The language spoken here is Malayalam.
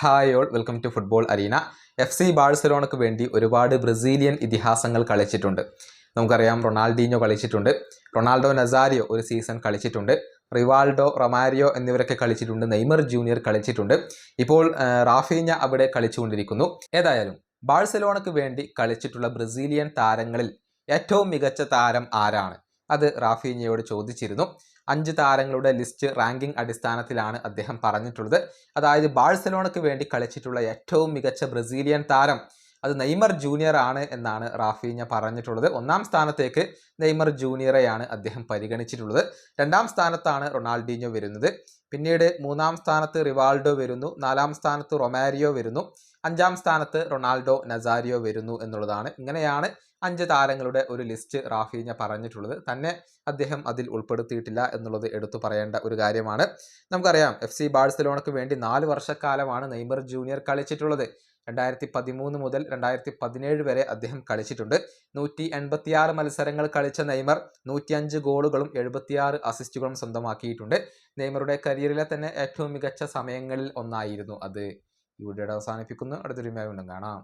Hi all welcome to football arena F C ബാഴ്സലോണക്ക് വേണ്ടി ഒരുപാട് ബ്രസീലിയൻ ഇതിഹാസങ്ങൾ കളിച്ചിട്ടുണ്ട്. നമുക്കറിയാം റൊണാൾഡീഞ്ഞോ കളിച്ചിട്ടുണ്ട് റൊണാൾഡോ നസാരിയോ ഒരു സീസൺ കളിച്ചിട്ടുണ്ട് റിവാൾഡോ റൊമാരിയോ എന്നിവരൊക്കെ കളിച്ചിട്ടുണ്ട് നെയ്മർ ജൂനിയർ കളിച്ചിട്ടുണ്ട്. ഇപ്പോൾ റാഫീന അവിടെ കളിച്ചുകൊണ്ടിരിക്കുന്നു. ഏതായാലും ബാഴ്സലോണക്ക് വേണ്ടി കളിച്ചിട്ടുള്ള ബ്രസീലിയൻ താരങ്ങളിൽ ഏറ്റവും മികച്ച താരം ആരാണ്? അത് റാഫീനിയോട് ചോദിച്ചിരുന്നു. അഞ്ച് താരങ്ങളുടെ ലിസ്റ്റ് റാങ്കിംഗ് അടിസ്ഥാനത്തിലാണ് അദ്ദേഹം പറഞ്ഞിട്ടുള്ളത്. അതായത് ബാഴ്സലോണയ്ക്ക് വേണ്ടി കളിച്ചിട്ടുള്ള ഏറ്റവും മികച്ച ബ്രസീലിയൻ താരം അത് നെയ്മർ ജൂനിയർ ആണ് എന്നാണ് റാഫീഞ്ഞ പറഞ്ഞിട്ടുള്ളത്. ഒന്നാം സ്ഥാനത്തേക്ക് നെയ്മർ ജൂനിയറെയാണ് അദ്ദേഹം പരിഗണിച്ചിട്ടുള്ളത്. രണ്ടാം സ്ഥാനത്താണ് റൊണാൾഡീഞ്ഞോ വരുന്നത്. പിന്നീട് മൂന്നാം സ്ഥാനത്ത് റിവാൾഡോ വരുന്നു. നാലാം സ്ഥാനത്ത് റൊമാരിയോ വരുന്നു. അഞ്ചാം സ്ഥാനത്ത് റൊണാൾഡോ നസാരിയോ വരുന്നു എന്നുള്ളതാണ്. ഇങ്ങനെയാണ് അഞ്ച് താരങ്ങളുടെ ഒരു ലിസ്റ്റ് റാഫീഞ്ഞ പറഞ്ഞിട്ടുള്ളത്. തന്നെ അദ്ദേഹം അതിൽ ഉൾപ്പെടുത്തിയിട്ടില്ല എന്നുള്ളത് എടുത്തു പറയേണ്ട ഒരു കാര്യമാണ്. നമുക്കറിയാം എഫ് സി ബാഴ്സലോണക്ക് വേണ്ടി നാല് വർഷക്കാലമാണ് നെയ്മർ ജൂനിയർ കളിച്ചിട്ടുള്ളത്. രണ്ടായിരത്തി പതിമൂന്ന് മുതൽ രണ്ടായിരത്തി പതിനേഴ് വരെ അദ്ദേഹം കളിച്ചിട്ടുണ്ട്. നൂറ്റി എൺപത്തിയാറ് മത്സരങ്ങൾ കളിച്ച നെയ്മർ നൂറ്റിയഞ്ച് ഗോളുകളും എഴുപത്തിയാറ് അസിസ്റ്റുകളും സ്വന്തമാക്കിയിട്ടുണ്ട്. നെയ്മറുടെ കരിയറിലെ തന്നെ ഏറ്റവും മികച്ച സമയങ്ങളിൽ ഒന്നായിരുന്നു അത്. ഇവിടെ അവസാനിപ്പിക്കുന്നു. അടുത്തൊരു മേഖല കാണാം.